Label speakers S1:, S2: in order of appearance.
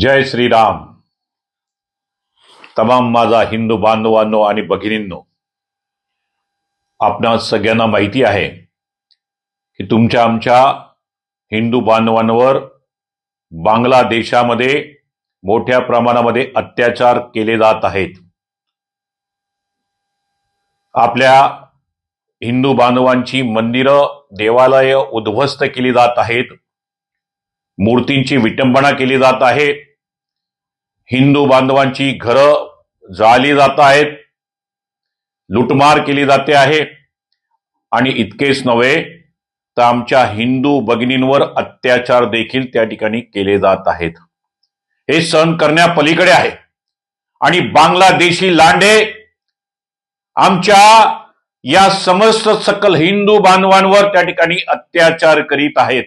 S1: जय श्रीराम. तमाम माझा हिंदू बांधवांनो आणि भगिनींनो आपणा सगळ्यांना माहिती आहे की तुमच्या आमच्या हिंदू बांधवांवर बांगलादेशामध्ये मोठ्या प्रमाणामध्ये अत्याचार केले जात आहेत. आपल्या हिंदू बांधवांची मंदिरं देवालय उद्ध्वस्त केली जात आहेत. मूर्तींची विटंबना केली जात आहे. हिंदू बांधवांची घरं जाळली जात आहेत. लुटमार केली जाते आहे. आणि इतकेच नव्हे तर आमच्या हिंदू भगिनींवर अत्याचार देखील त्या ठिकाणी केले जात आहेत. हे सहन करण्यापलीकडे आहे. आणि बांगलादेशी लांडे आमच्या या समस्त सकल हिंदू बांधवांवर त्या ठिकाणी अत्याचार करीत आहेत.